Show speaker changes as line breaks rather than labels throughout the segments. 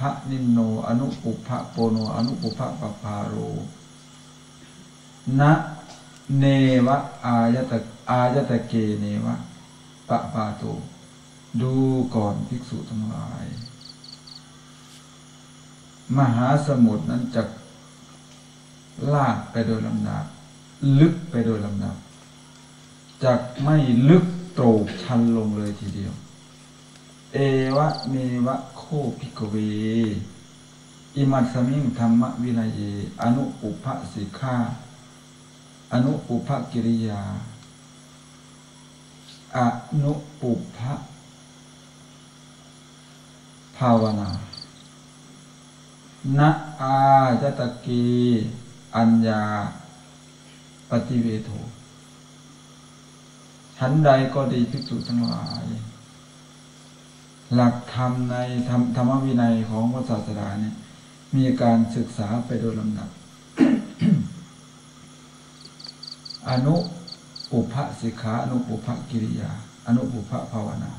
พะนินโน อนุปุพะโปโน อนุปุพะปปาโรนะเนวะอายตะอายตะเกเนวะปะปาโตดูก่อนภิกษุทั้งหลาย มหาสมุทรนั้นจะลากไปโดยลำดับลึกไปโดยลำดับจะไม่ลึกโตรกชันลงเลยทีเดียว เอวะเมวะโค โคพิกเว อิมัตสมิงธรรมวินัยอนุปุพะสิกขาอนุปุพะกิริยา อนุปุพะภาวนานะอาจตะกีอัญญา ปฏิเวโทชันใดก็ดีภิกษุทั้งหลาย หลักธรรมในธรรมธรรมวินัยของพระศาสดาเนี่ย มีการศึกษาไปโดยลำดับ อนุปุพะสิกขาอนุปุพะกิริยา อนุปุพะภาวนา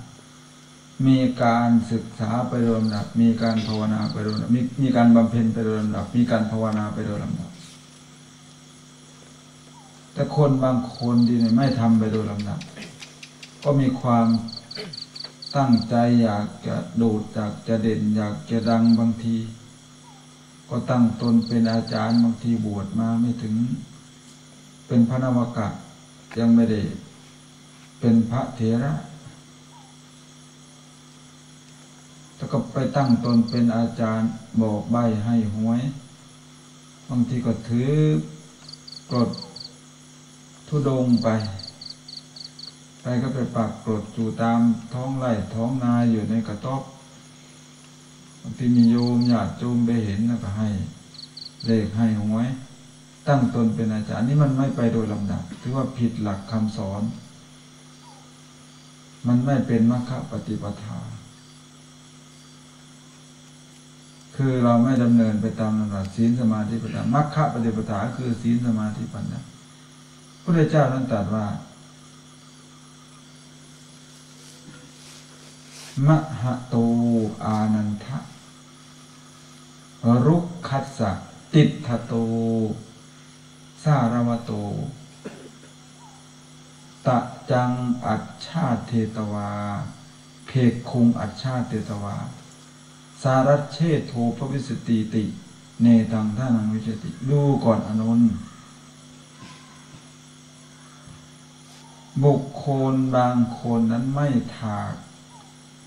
มีการศึกษาไปโดยลำดับ มีการภาวนาไปโดยลำดับมีมีการบำเพ็ญไปโดยลำดับ มีการภาวนาไปโดยลำดับ แต่คนบางคนที่ไม่ทำไปโดยลำดับ ก็มีความ ตั้งใจอยากจะโดดอยากจะเด่น อยากจะดังบางที ก็ตั้งตนเป็นอาจารย์บางทีบวชมาไม่ถึง เป็นพระนวกะยังไม่ได้ เป็นพระเถระแล้วก็ไปตั้งตนเป็นอาจารย์บอกใบให้หวย บางทีก็ถือกรดทุดงไป ไปก็ไปปักกรดอยู่ตามท้องไร่ท้องนาอยู่ในกระต๊อบบางทีมีโยมญาติโยมไปเห็นแล้วก็ให้เลขให้หวย ตั้งตนเป็นอาจารย์นี่มันไม่ไปโดยลำดับ ถือว่าผิดหลักคำสอน มันไม่เป็นมรรคปฏิปทา คือเราไม่ดำเนินไปตามลำดับศีลสมาธิปัญญามรรคปฏิปทาคือศีลสมาธิปัญญาพระเจ้านั้นตรัสว่า มหโตอานันทะรุกขัสสะติทโต สารวโต ตะจังอัจฉาเทตวา เพกคงอัจฉาเทตวา สารัชเชโทภวิสติติ เนตังท่านังวิจติ ดูก่อนอนุนบุคคลบางคนนั้นไม่ถาก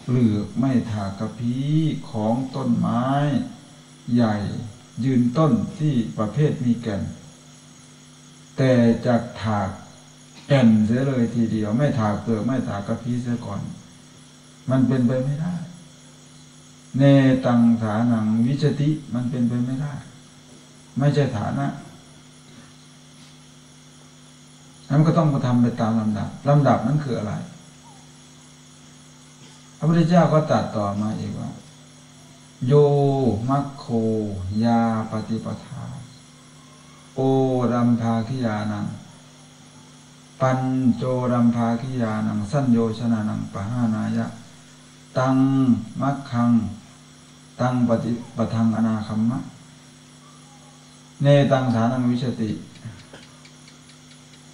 เปลือกไม่ถากระพี้ของต้นไม้ ใหญ่ยืนต้นที่ประเภทมีแก่น แต่จากถากแก่นเสียเลยทีเดียว ไม่ถากเปลือกไม่ถากกระพี้เสียก่อน มันเป็นไปไม่ได้เนตังฐานังวิจติมันเป็นไปไม่ได้ ไม่ใช่ฐานะนั้นก็ต้องมาทำไปตามลำดับลำดับนั้นคืออะไร พระพุทธเจ้าก็ตัดต่อมาอีกว่า โยมัคโคยาปฏิปทา โอรัมภาคิยานัง ปัญโจรัมภาคิยานัง สั้นโยชนานังปะหานายะ ตังมัคคัง ตังปฏิปทังอนาคัมมะ เนตังฐานังวิชติ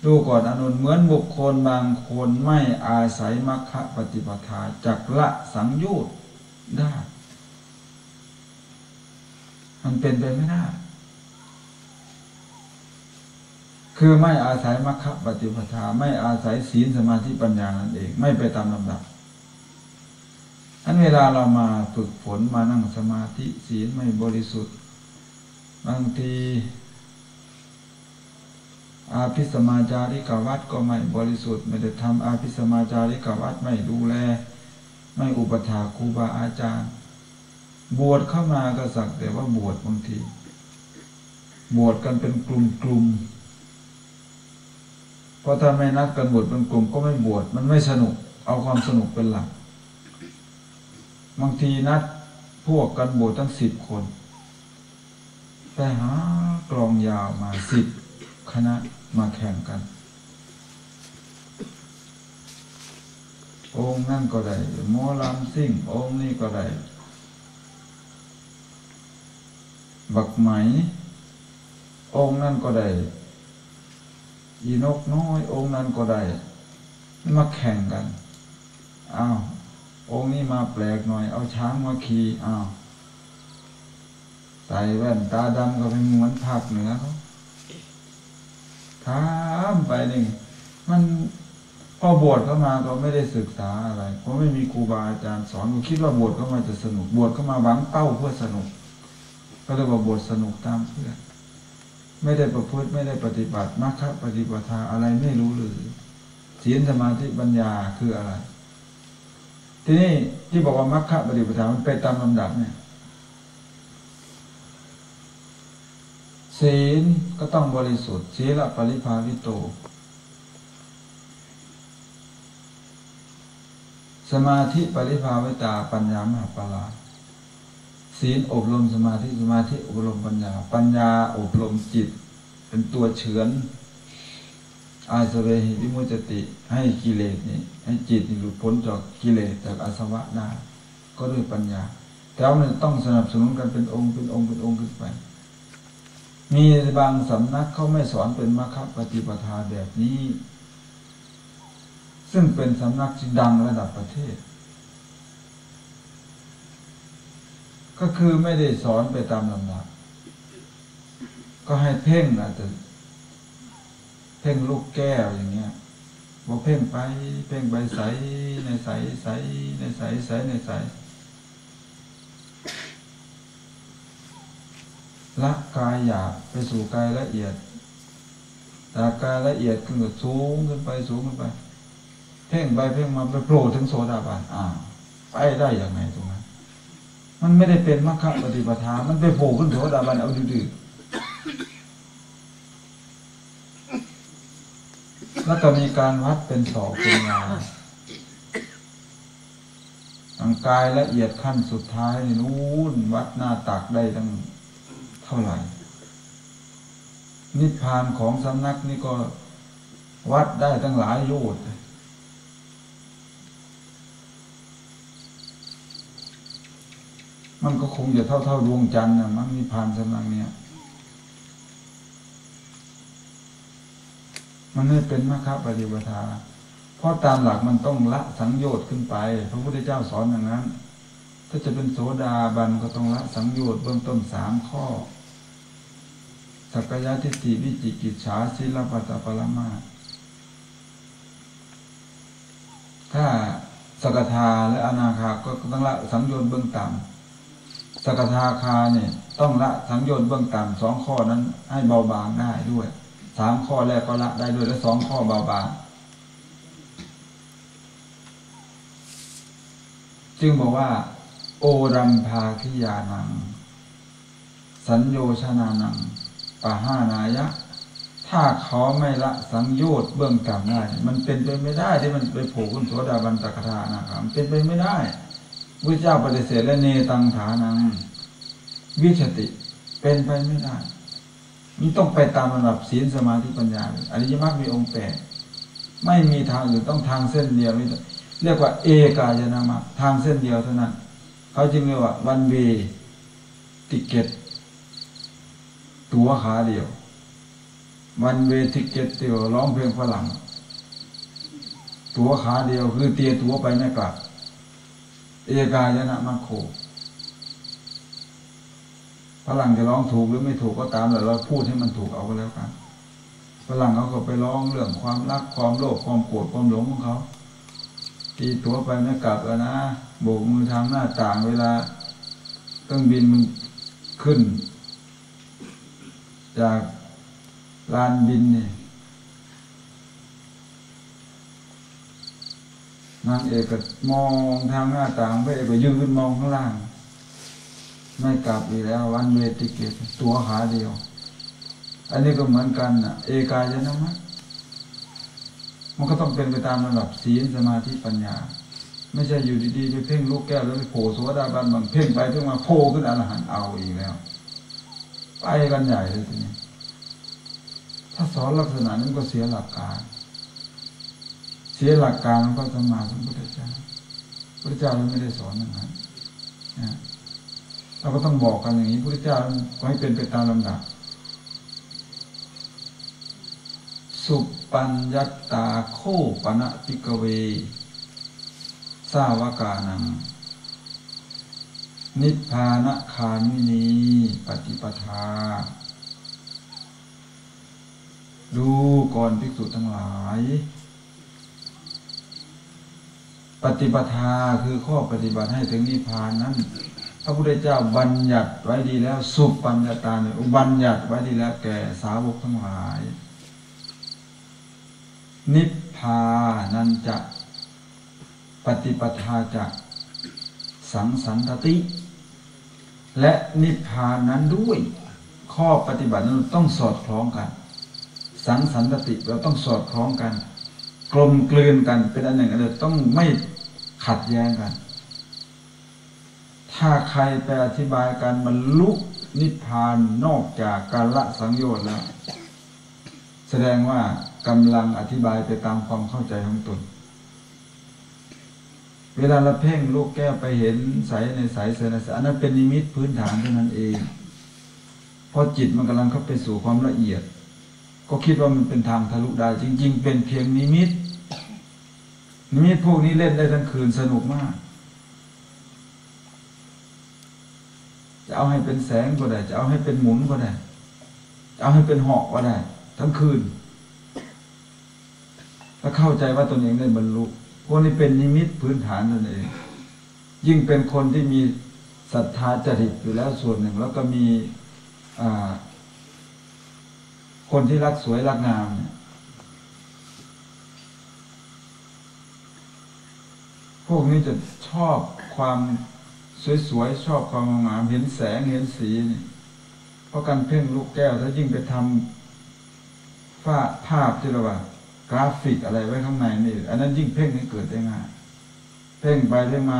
ดูก่อนอนุนเหมือนบุคคลบางคนไม่อาศัยมรรคปฏิปทาจักละสังยชน์ได้ มันเป็นไปไม่ได้ คือไม่อาศัยมรรคปฏิปทา ไม่อาศัยศีลสมาธิปัญญานั่นเอง ไม่ไปตามลำดับอันเวลาเรามาฝึกฝนมานั่งสมาธิศีลไม่บริสุทธิ์ บางที อาภิสมาจาริกวัดก็ไม่บริสุทธิ์ ไม่ได้ทำอาภิสมาจาริกวัดไม่ดูแล ไม่อุปถาครูบาอาจารย์ บวชเข้ามาก็สักแต่ว่าบวชบางที บวชกันเป็นกลุ่มกลุ่มเพราะถ้าไม่นัดกันบวชเป็นกลุ่มก็ไม่บวชมันไม่สนุก เอาความสนุกเป็นหลัก บางทีนัดพวกกันบวชตั้งสิบคน แต่หากลองยาวมาสิบคณะ มาแข่งกัน องค์นั่นก็ได้หมอลำซิ่ง องค์นี้ก็ได้ บักไหม องค์นั่นก็ได้อีนกน้อย องค์นั้นก็ได้ มาแข่งกัน อ้าว องค์นี้มาแปลกหน่อย เอาช้างมาขี่ อ้าว ใส่แว่นตาดำก็เป็นเหมือนภาคเหนือเขา ถามไปนี่มันพอบวชเข้ามาก็ไม่ได้ศึกษาอะไร เพราะไม่มีครูบาอาจารย์สอนก็คิดว่าบวชเข้ามาจะสนุก บวชเข้ามาหวังเป้าเพื่อสนุก ก็เลยว่าบวชสนุกตามเพื่อนไม่ได้ประพฤติไม่ได้ปฏิบัติมรรคปฏิปทาอะไรไม่รู้เลยศีลสมาธิปัญญาคืออะไร ทีนี้ที่บอกว่ามรรคปฏิปทามันไปตามลำดับเนี่ย ศีลก็ต้องบริสุทธิ์ศีลปริภาวิโต สมาธิปริภาวิตาปัญญามหาปลาศีลอบรมสมาธิสมาธิอบรมปัญญา ปัญญาอบรมจิต เป็นตัวเฉือนอาสเวหิวิมุจติให้กิเลสนี่ให้จิตหลุดพ้นจากกิเลสจากอาสวะได้ก็ด้วยปัญญาแต่ว่ามันต้องสนับสนุนกันเป็นองค์เป็นองค์เป็นองค์ขึ้นไป มีบางสำนักเขาไม่สอนเป็นมรรคปฏิปทาแบบนี้ ซึ่งเป็นสำนักที่ดังระดับประเทศ ก็คือไม่ได้สอนไปตามลำดับก็ให้เพ่งอาจจะเพ่งลูกแก้วอย่างเงี้ยบอกเพ่งไป เพ่งไปใสในใสใสในใสใสในใส ละกายหยาบไปสู่กายละเอียดจากกายละเอียดขึ้นก็สูงขึ้นไปสูงขึ้นไป เพ่งไปเพ่งมาไปโผล่ถึงโสดาบันอ่าไปได้อย่างไรตรงนั้นมันไม่ได้เป็นมรรคปฏิปทา มันไปโผล่ขึ้นโสดาบันเอาดื้อแล้วก็มีการวัดเป็นสอบเป็นงานร่างกายละเอียดขั้นสุดท้ายนี่นู้นวัดหน้าตักได้ตั้ง เท่าไหร่ นิพพานของสำนักนี่ก็วัดได้ตั้งหลายโยชน์มันก็คงจะเท่าเท่าดวงจันทร์นะมั้งนิพพานสำนักเนี่ยมันไม่เป็นมรรคปฏิปทา เพราะตามหลักมันต้องละสังโยชน์ขึ้นไป พระพุทธเจ้าสอนอย่างนั้น ถ้าจะเป็นโสดาบันก็ต้องละสังโยชน์เบื้องต้นสามข้อ สักกาทิฏฐิวิจิกิจฉาศิลปตปรมาถ้าสกทาและอนาคาก็ต้องละสังโยชน์เบื้องต่ำสกทาคาเนี่ย ต้องละสังโยชน์เบื้องต่ำสองข้อนั้นให้เบาบางได้ด้วยสามข้อแรกก็ละได้ด้วยและสองข้อเบาบางจึงบอกว่า โอรัมภาคิยานัง สัญโยชนานัง ปะห้านายะ ถ้าเขาไม่ละสังโยชน์เบื้องต่ำได้ มันเป็นไปไม่ได้ที่มันไปโผล่ขึ้นโสดาบันตะกทานะครับเป็นไปไม่ได้พระเจ้าปฏิเสธและเนตังฐานังวิชติเป็นไปไม่ได้นี่ต้องไปตามระดับศีลสมาธิปัญญาอริยมรรคมีองค์แปดไม่มีทางอื่นต้องทางเส้นเดียวเรียกว่าเอกายนามรรคทางเส้นเดียวเท่านั้น เขาจึงเรียกว่าวันเวติเกต ตัวขาเดียว วันเวติเกตเดียวร้องเพลงฝรั่ง ตัวขาเดียว คือเตียตัวไปไม่กลับ เอกายนะมัคโคฝรั่งจะร้องถูกหรือไม่ถูกก็ตามแต่เราพูดให้มันถูกเอาก็แล้วกันฝรั่งเขาก็ไปร้องเรื่องความรักความโลภความโกรธความหลงของเขาตีตัวไปไม่กลับแล้วนะโบกมือทำหน้าต่างเวลาเครื่องบินมันขึ้น จากลานบินนี่นางเอกก็มองทางหน้าต่างพระเอกก็ยืนมองข้างล่าง ไม่กลับอีกแล้ววันเวทิเกตตัวขาเดียว อันนี้ก็เหมือนกันนะเอกายนะมะมันก็ต้องเป็นไปตามระดับศีลสมาธิปัญญา ไม่ใช่อยู่ดีๆไปเพ่งลูกแก้วแล้วไปโผล่สวดาบันบางเพ่งไปเพ่งมาโผล่ขึ้นอรหันต์เอาอีกแล้ว ไปกันใหญ่เลยทีนี้ถ้าสอนลักษณะนั้นก็เสียหลักการ เสียหลักการมันก็จะมาพระพุทธเจ้าพระเจ้าไม่ได้สอนอย่างนั้นเราก็ต้องบอกกันอย่างนี้พระเจ้าให้เป็นไปตามลำดับ สุปัญญตาโคปนะปิกเว สาวกานัง นิพพานคามินีปฏิปทา ดูก่อนภิกษุทั้งหลาย ปฏิปทาคือข้อปฏิบัติให้ถึงนิพพานนั้น พระพุทธเจ้าบัญญัติไว้ดีแล้ว สุปัญญาตาเนี่ยบัญญัติไว้ดีแล้วแก่สาวกทั้งหลาย นิพพานันจะปฏิปทาจะสังสันตติ และนิพพานนั้นด้วย ข้อปฏิบัตินั้นต้องสอดคล้องกัน สังสันตติเราต้องสอดคล้องกัน กลมกลืนกันเป็นอันหนึ่งอันเดียวต้องไม่ขัดแย้งกัน ถ้าใครไปอธิบายการบรรลุนิพพานนอกจากการละสังโยชน์แล้ว แสดงว่ากำลังอธิบายไปตามความเข้าใจของตน เวลาเราเพ่งลูกแก้วไปเห็นใสในสายเสนสอันนั้นเป็นนิมิตพื้นฐานเท่านั้นเองพอจิตมันกำลังเข้าไปสู่ความละเอียด ก็คิดว่ามันเป็นทางทะลุได้ จริง ๆ เป็นเพียงนิมิต นิมิตพวกนี้เล่นได้ทั้งคืนสนุกมาก จะเอาให้เป็นแสงก็ได้ จะเอาให้เป็นหมุนก็ได้ จะเอาให้เป็นหอกก็ได้ ทั้งคืน ถ้าเข้าใจว่าตนเองได้บรรลุ วกนี้เป็นนิมิตพื้นฐานนั่นเอง ยิ่งเป็นคนที่มีศรัทธาจริตอยู่แล้วส่วนหนึ่ง แล้วก็มีคนที่รักสวยรักงามเนี่ยพวกนี้จะชอบความสวยๆชอบความงามเห็นแสงเห็นสีนี่เพราะการเพ่งลูกแก้วถ้ายิ่งไปทำฝ้าภาพที่เราว่า กราฟิกอะไรไว้ข้างในนี่ อันนั้นยิ่งเพ่งให้เกิดได้ง่ายเพ่งไปได้มา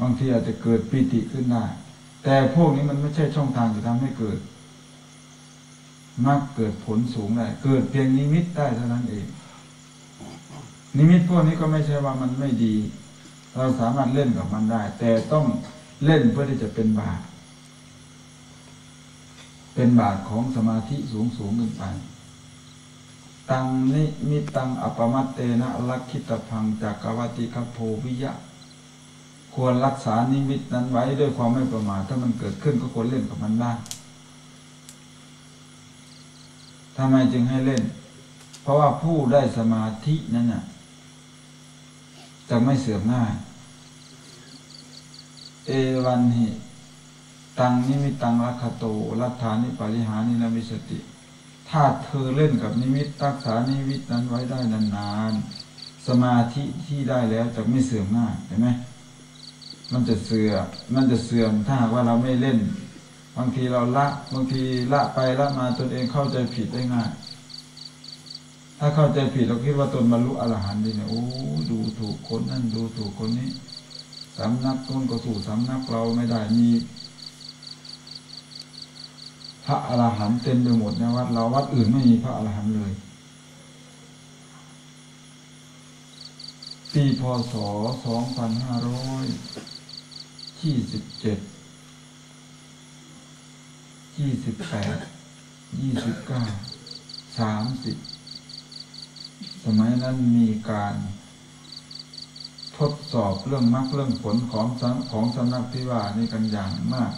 บางทีอาจจะเกิดปิติขึ้นได้ แต่พวกนี้มันไม่ใช่ช่องทางจะทำให้เกิดมักเกิดผลสูงได้เกิดเพียงนิมิตได้เท่านั้นเอง นิมิตพวกนี้ก็ไม่ใช่ว่ามันไม่ดี เราสามารถเล่นกับมันได้ แต่ต้องเล่นเพื่อที่จะเป็นบาตเป็นบาตของสมาธิสูงสูงขึ้นไป ตังนิมิตังอปมัตเตนะลักขิตพังจากกวติคโพวิยะ ควรรักษานิมิตนั้นไว้ด้วยความไม่ประมาทถ้ามันเกิดขึ้นก็ควรเล่นกับมันได้ทำไมจึงให้เล่น เพราะว่าผู้ได้สมาธินั้นน่ะจะไม่เสื่อมง่าย เอวันหิ ตังนิมิตังรัคโตรัฐานิปริหานินามิสติ ถ้าเธอเล่นกับนิมิตรักษานิมิตนั้นไว้ได้นานๆ สมาธิที่ได้แล้วจะไม่เสื่อมง่ายเห็นไหมมันจะเสื่อมมันจะเสื่อมถ้าหากว่าเราไม่เล่น บางทีเราละบางทีละไปละมาตนเองเข้าใจผิดได้ง่าย ถ้าเข้าใจผิดเราคิดว่าตนบรรลุอรหันต์ดีเนี่ยโอ้ดูถูกคนนั่นดูถูกคนนี้สำนักต้นก็ถูกสำนักเราไม่ได้มี พระอรหันต์เต็มไปหมดในวัดเราวัดอื่นไม่มีพระอรหันต์เลยปีพศสองพันห้าร้อยยี่สิบเจ็ดยี่สิบแปดยี่สิบเก้าสามสิบสมัยนั้นมีการทดสอบเรื่องมรรคเรื่องผลของของสำนักที่ว่านี่กันอย่างมาก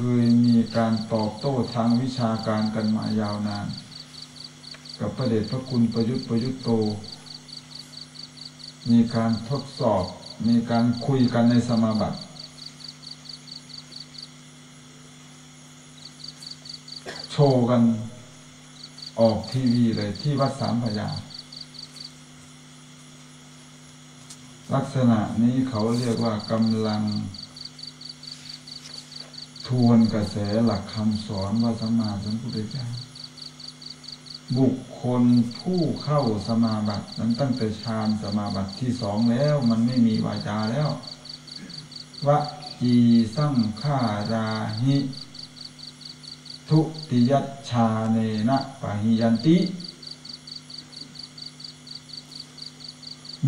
เคยมีการตอบโต้ทางวิชาการกันมายาวนาน กับพระเดชพระคุณประยุทธ์ประยุทธ์โต มีการทดสอบ มีการคุยกันในสมาบัติโชว์กันออกทีวีเลยที่วัดสามพยา ลักษณะนี้เขาเรียกว่ากำลัง ทวนกระแสหลักคำสอนว่าสมาสัมพุทธเจ้าบุคคลผู้เข้าสมาบัตินั้นตั้งแต่ฌานสมาบัติที่สองแล้ว มันไม่มีวาจาแล้ววะจีสั่งฆาราหิ ทุติยชาเนนะปะหิยันติ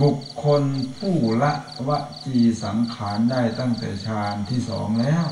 บุคคลผู้ละวจีสังขารได้ตั้งแต่ฌานที่สองแล้ว